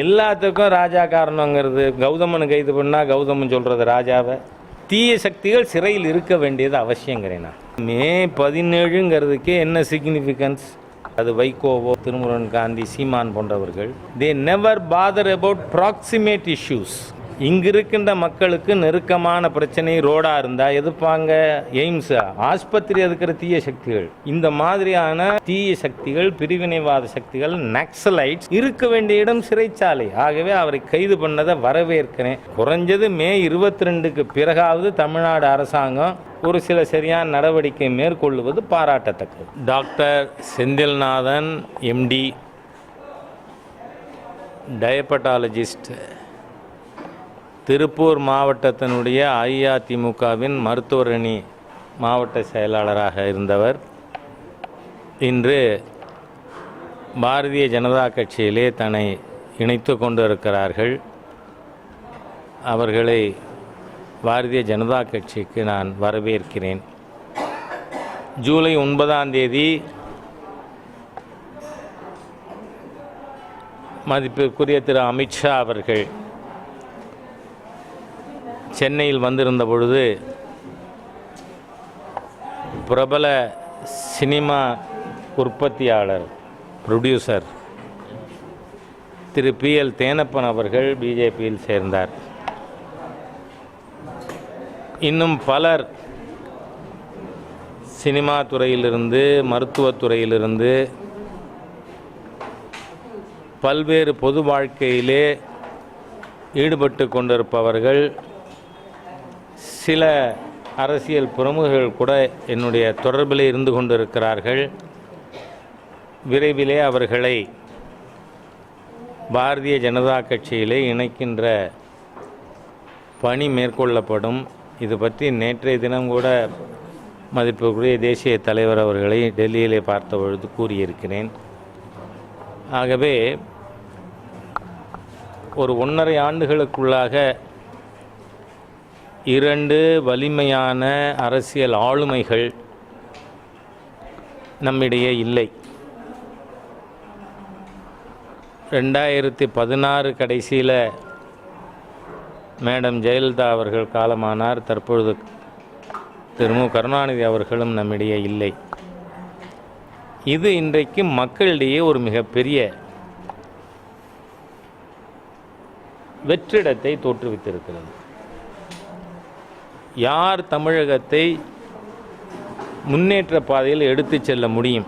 எல்லாத்துக்கும் ராஜா காரணங்கிறது கௌதமனு கைது பண்ணா கௌதமன் சொல்றது ராஜாவை. தீய சக்திகள் சிறையில் இருக்க வேண்டியது அவசியங்கிறேன் நான். மே பதினேழுங்கிறதுக்கே என்ன சிக்னிஃபிகன்ஸ் அது வைகோவோ திருமுருகன் காந்தி சீமான் போன்றவர்கள். They never bother about proximate issues இங்கிருக்கின்ற மக்களுக்கு நெருக்கமான பிரச்சனை ரோடாக இருந்தால் எதிர்ப்பாங்க எய்ம்ஸ் ஆஸ்பத்திரி இருக்கிற தீய சக்திகள். இந்த மாதிரியான தீய சக்திகள் பிரிவினைவாத சக்திகள் நக்சலைட்ஸ் இருக்க வேண்டிய இடம் சிறைச்சாலை. ஆகவே அவரை கைது பண்ணதை வரவேற்கிறேன். குறைஞ்சது மே இருபத்தி ரெண்டுக்கு பிறகாவது தமிழ்நாடு அரசாங்கம் ஒரு சில சரியான நடவடிக்கை மேற்கொள்வது பாராட்டத்தக்கது. Doctor Senthilnathan MD diabetologist Tiruppur மாவட்டத்தினுடைய அஇஅதிமுகவின் மருத்துவரணி மாவட்ட செயலாளராக இருந்தவர். இன்று பாரதிய ஜனதா கட்சியிலே தன்னை இணைத்து கொண்டு இருக்கிறார்கள் அவர்களை பாரதிய ஜனதா கட்சிக்கு நான் வரவேற்கிறேன். ஜூலை ஒன்பதாம் தேதி மதிப்பிற்குரிய திரு அமித்ஷா அவர்கள் சென்னையில் வந்திருந்த பொழுது பிரபல சினிமா உற்பத்தியாளர் producer Thiru P L Thenappan அவர்கள் பிஜேபியில் சேர்ந்தார். இன்னும் பலர் சினிமா துறையிலிருந்து மருத்துவத்துறையிலிருந்து பல்வேறு பொது வாழ்க்கையிலே ஈடுபட்டு கொண்டிருப்பவர்கள் சில அரசியல் பிரமுகர்கள் கூட என்னுடைய தொடர்பில் இருந்து கொண்டிருக்கிறார்கள். விரைவிலே அவர்களை பாரதிய ஜனதா கட்சியிலே இணைக்கின்ற பணி மேற்கொள்ளப்படும். இது பற்றி நேற்றைய தினம் கூட மதிப்புக்குரிய தேசிய தலைவர் அவர்களை டெல்லியிலே பார்த்த பொழுது கூறியிருக்கிறேன். ஆகவே ஒரு ஒன்றரை ஆண்டுகளுக்குள்ளாக இரண்டு வலிமையான அரசியல் ஆளுமைகள் நம்மிடையே இல்லை. ரெண்டாயிரத்தி பதினாறு கடைசியில் மேடம் ஜெயலலிதா அவர்கள் காலமானார். தற்பொழுது திரு மு. கருணாநிதி அவர்களும் நம்மிடையே இல்லை. இது இன்றைக்கு மக்களிடையே ஒரு மிகப்பெரிய வெற்றிடத்தை தோற்றுவித்திருக்கிறது. யார் தமிழகத்தை முன்னேற்ற பாதையில் எடுத்து செல்ல முடியும்?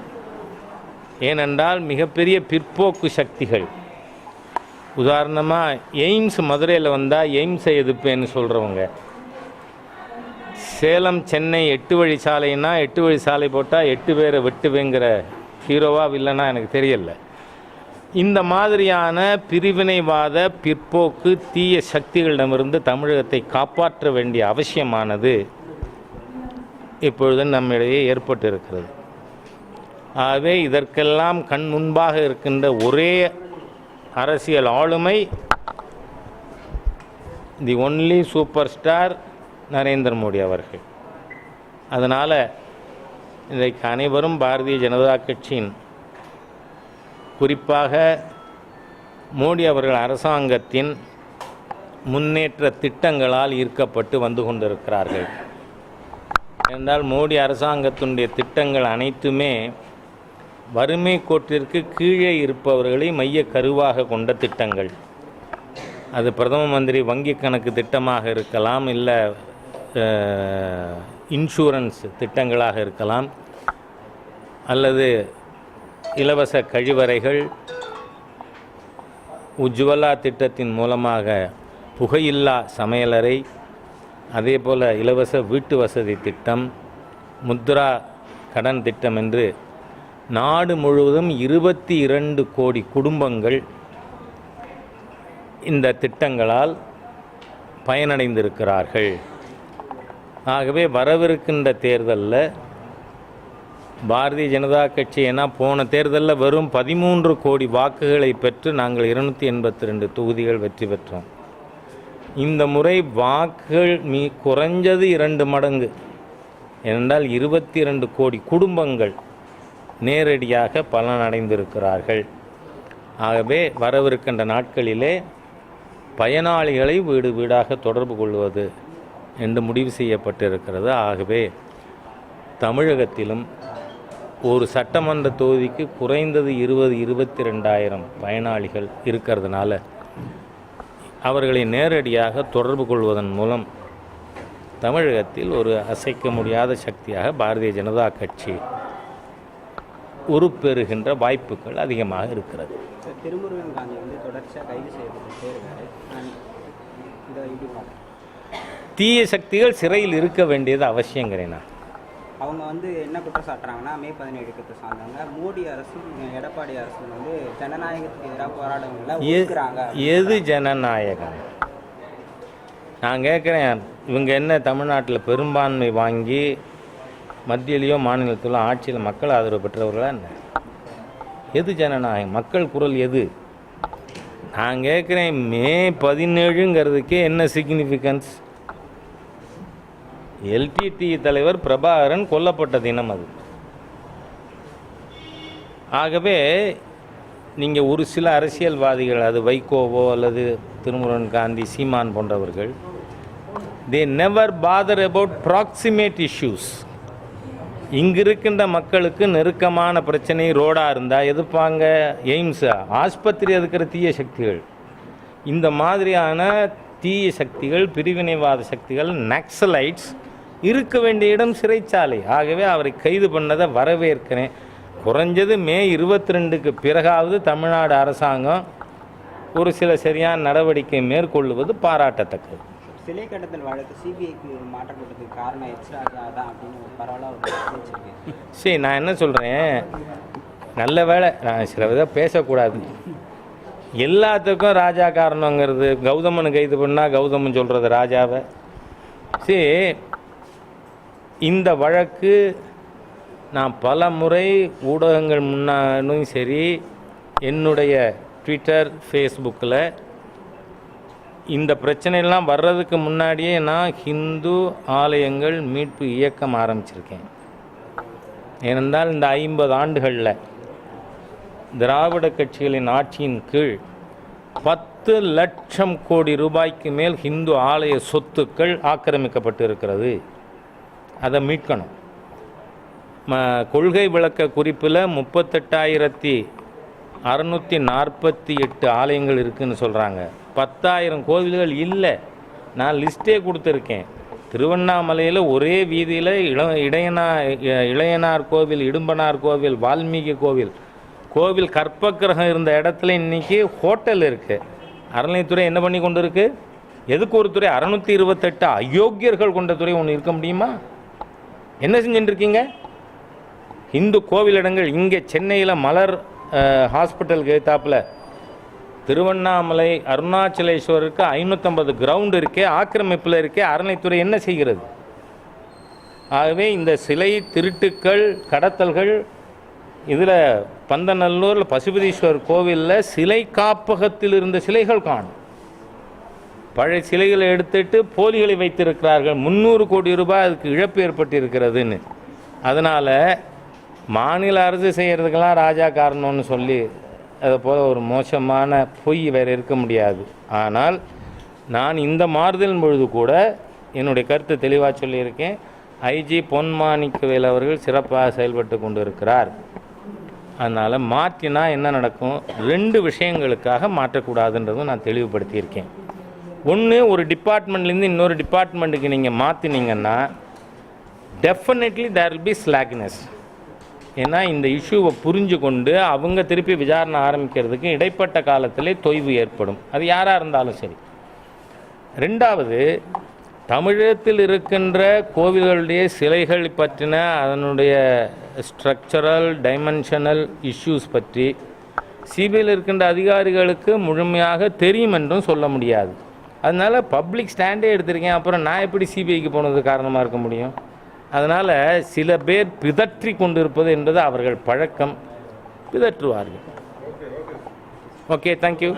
ஏனென்றால் மிகப்பெரிய பிற்போக்கு சக்திகள். உதாரணமாக எய்ம்ஸ் மதுரையில் வந்தால் எய்ம்ஸை எதிர்ப்பேன்னு சொல்கிறவங்க சேலம் சென்னை எட்டு வழி சாலைன்னா எட்டு வழி சாலை போட்டால் எட்டு பேரை வெட்டுவேங்கிற ஹீரோவா வில்லனா எனக்கு தெரியலை. இந்த மாதிரியான பிரிவினைவாத பிற்போக்கு தீய சக்திகளிடமிருந்து தமிழகத்தை காப்பாற்ற வேண்டிய அவசியமானது இப்பொழுது நம்மிடையே ஏற்பட்டு இருக்கிறது ஆகவே இதற்கெல்லாம் கண் முன்பாக இருக்கின்ற ஒரே அரசியல் ஆளுமை the only super star Narendra Modi அவர்கள். அதனால் இன்றைக்கு அனைவரும் பாரதிய ஜனதா கட்சியின் குறிப்பாக மோடி அவர்கள் அரசாங்கத்தின் முன்னேற்ற திட்டங்களால் ஈர்க்கப்பட்டு வந்து கொண்டிருக்கிறார்கள். என்றால் மோடி அரசாங்கத்தினுடைய திட்டங்கள் அனைத்துமே வறுமை கோட்டிற்கு கீழே இருப்பவர்களை மைய கருவாக கொண்ட திட்டங்கள். அது பிரதம மந்திரி வங்கி கணக்கு திட்டமாக இருக்கலாம் இல்லை இன்சூரன்ஸ் திட்டங்களாக இருக்கலாம் அல்லது இலவச கழிவறைகள் உஜ்வலா திட்டத்தின் மூலமாக புகையில்லா சமையலறை அதே போல் இலவச வீட்டு வசதி திட்டம் முத்ரா கடன் திட்டம் என்று நாடு முழுவதும் இருபத்தி இரண்டு கோடி குடும்பங்கள் இந்த திட்டங்களால் பயனடைந்திருக்கிறார்கள். ஆகவே வரவிருக்கின்ற தேர்தலில் பாரதிய ஜனதா கட்சி ஏன்னா போன தேர்தலில் வெறும் பதிமூன்று கோடி வாக்குகளை பெற்று நாங்கள் இருநூற்றி எண்பத்தி ரெண்டு தொகுதிகள் வெற்றி பெற்றோம். இந்த முறை வாக்குகள் மீ குறைஞ்சது இரண்டு மடங்கு. ஏனென்றால் இருபத்தி இரண்டு கோடி குடும்பங்கள் நேரடியாக பலனடைந்திருக்கிறார்கள். ஆகவே வரவிருக்கின்ற நாட்களிலே பயனாளிகளை வீடு வீடாக தொடர்பு கொள்வது என்று முடிவு செய்யப்பட்டிருக்கிறது. ஆகவே தமிழகத்திலும் ஒரு சட்டமன்ற தொகுதிக்கு குறைந்தது இருபது இருபத்தி ரெண்டாயிரம் பயனாளிகள் இருக்கிறதுனால அவர்களை நேரடியாக தொடர்பு கொள்வதன் மூலம் தமிழகத்தில் ஒரு அசைக்க முடியாத சக்தியாக பாரதிய ஜனதா கட்சி உருப்பெறுகின்ற வாய்ப்புகள் அதிகமாக இருக்கிறது. திருமுருகன் காந்தி வந்து தொடர்ச்சியாக கைது செய்யப்பட்டு தீய சக்திகள் சிறையில் இருக்க வேண்டியது அவசியங்கிறேன் நான். அவங்க வந்து என்ன குற்றம் சாட்டுறாங்கன்னா மே பதினேழு குற்றம் சார்ந்தவங்க. மோடி அரசும் எடப்பாடி அரசும் வந்து ஜனநாயகத்துக்கு எதிராக போராடவங்களை ஒதுக்குறாங்க எது ஜனநாயகம்? நான் கேட்குறேன் இவங்க என்ன தமிழ்நாட்டில் பெரும்பான்மை வாங்கி மத்தியிலையோ மாநிலத்திலோ ஆட்சியில் மக்கள் ஆதரவு பெற்றவர்களா என்ன? எது ஜனநாயகம்? மக்கள் குரல் எது? நான் கேட்குறேன் மே பதினேழுங்கிறதுக்கே என்ன சிக்னிஃபிகன்ஸ் எல்டிடி தலைவர் பிரபாகரன் கொல்லப்பட்ட தினம் அது. ஆகவே நீங்கள் ஒரு சில அரசியல்வாதிகள் அது வைகோவோ அல்லது திருமுருகன் காந்தி சீமான் போன்றவர்கள் they never bother about proximate issues இங்கு இருக்கின்ற மக்களுக்கு நெருக்கமான பிரச்சனை ரோடாக இருந்தால் எதிர்ப்பாங்க எய்ம்ஸா ஆஸ்பத்திரி எதுக்கிற தீய சக்திகள். இந்த மாதிரியான தீய சக்திகள் பிரிவினைவாத சக்திகள் நக்சலைட்ஸ் இருக்க வேண்டிய இடம் சிறைச்சாலை. ஆகவே அவரை கைது பண்ணதை வரவேற்கிறேன். குறைஞ்சது மே இருபத்தி ரெண்டுக்கு பிறகாவது தமிழ்நாடு அரசாங்கம் ஒரு சில சரியான நடவடிக்கை மேற்கொள்வது பாராட்டத்தக்கது. சிலை கடத்தல் வழக்கு சிபிஐக்கு மாற்றப்பட்டதுக்கு காரணம் எக்ஸ்ட்ரா தான் அப்படின்னு சரி நான் என்ன சொல்கிறேன் நல்ல வேளை நான் சில விதம் பேசக்கூடாது. எல்லாத்துக்கும் ராஜா காரணங்கிறது. கௌதமனை கைது பண்ணால் கௌதமன் சொல்கிறது ராஜாவை. சரி இந்த வழக்கு நான் பல முறை ஊடகங்கள் முன்னாலும் சரி என்னுடைய ட்விட்டர் ஃபேஸ்புக்கில் இந்த பிரச்சனையெல்லாம் வர்றதுக்கு முன்னாடியே நான் ஹிந்து ஆலயங்கள் மீட்பு இயக்கம் ஆரம்பிச்சிருக்கேன். ஏனென்றால் இந்த ஐம்பது ஆண்டுகளில் திராவிட கட்சிகளின் ஆட்சியின் கீழ் பத்து லட்சம் கோடி ரூபாய்க்கு மேல் ஹிந்து ஆலய சொத்துக்கள் ஆக்கிரமிக்கப்பட்டு இருக்கிறது அதை மீட்கணும். ம கொள்கை விளக்க குறிப்பில் முப்பத்தெட்டாயிரத்தி அறநூற்றி நாற்பத்தி எட்டு ஆலயங்கள் இருக்குதுன்னு சொல்கிறாங்க பத்தாயிரம் கோவில்கள் இல்லை. நான் லிஸ்ட்டே கொடுத்துருக்கேன். திருவண்ணாமலையில் ஒரே வீதியில் இள இடையனா இளையனார் கோவில் இடும்பனார் கோவில் வால்மீகி கோவில். கோவில் கற்பக்கிரகம் இருந்த இடத்துல இன்னைக்கு ஹோட்டல் இருக்குது அறநிலைத்துறை என்ன பண்ணி கொண்டு இருக்குது எதுக்கு ஒரு துறை? அறநூற்றி இருபத்தெட்டு அயோக்கியர்கள் கொண்ட துறை ஒன்று இருக்க முடியுமா? என்ன செஞ்சுட்டுருக்கீங்க இந்து கோவிலிடங்கள் இங்கே சென்னையில் மலர் ஹாஸ்பிட்டலுக்கு எதிர்த்தாப்புல. திருவண்ணாமலை அருணாச்சலேஸ்வரருக்கு ஐநூற்றம்பது கிரவுண்ட் இருக்கே ஆக்கிரமிப்பில் இருக்கே அறநிலைத்துறை என்ன செய்கிறது? ஆகவே இந்த சிலை திருட்டுக்கள் கடத்தல்கள் இதில் பந்தநல்லூரில் பசுபதீஸ்வரர் கோவிலில் சிலை காப்பகத்தில் இருந்த சிலைகள் காணும். பழைய சிலைகளை எடுத்துட்டு போலிகளை வைத்திருக்கிறார்கள். முந்நூறு கோடி ரூபாய் அதுக்கு இழப்பு ஏற்பட்டிருக்கிறதுன்னு. அதனால் மாநில அரசு செய்கிறதுக்கெல்லாம் ராஜா காரணம்னு சொல்லி அதை போல் ஒரு மோசமான பொய் வேறு இருக்க முடியாது. ஆனால் நான் இந்த மாறுதலின் பொழுது கூட என்னுடைய கருத்து தெளிவாக சொல்லியிருக்கேன். ஐஜி பொன்மாணிக்கவேல் அவர்கள் சிறப்பாக செயல்பட்டு கொண்டு இருக்கிறார் அதனால் மாற்றினா என்ன நடக்கும்? ரெண்டு விஷயங்களுக்காக மாற்றக்கூடாதுன்றதும் நான் தெளிவுபடுத்தியிருக்கேன். ஒன்று ஒரு டிபார்ட்மெண்ட்லேருந்து இன்னொரு டிபார்ட்மெண்ட்டுக்கு நீங்கள் மாற்றினீங்கன்னா definitely there will be slackness ஏன்னா இந்த இஷ்யூவை புரிஞ்சு கொண்டு அவங்க திருப்பி விசாரணை ஆரம்பிக்கிறதுக்கு இடைப்பட்ட காலத்திலே தொய்வு ஏற்படும். அது யாராக இருந்தாலும் சரி. ரெண்டாவது தமிழகத்தில் இருக்கின்ற கோவில்களுடைய சிலைகள் பற்றின அதனுடைய ஸ்ட்ரக்சரல் டைமென்ஷனல் இஷ்யூஸ் பற்றி சிபிஐயில் இருக்கின்ற அதிகாரிகளுக்கு முழுமையாக தெரியும் என்றும் சொல்ல முடியாது. அதனால் பப்ளிக் ஸ்டாண்டே எடுத்திருக்கேன். அப்புறம் நான் எப்படி சிபிஐக்கு போனது காரணமாக இருக்க முடியும்? அதனால் சில பேர் பிதற்றி கொண்டிருப்பது என்பது அவர்கள் பழக்கம். பிதற்றுவார்கள். Okay thank you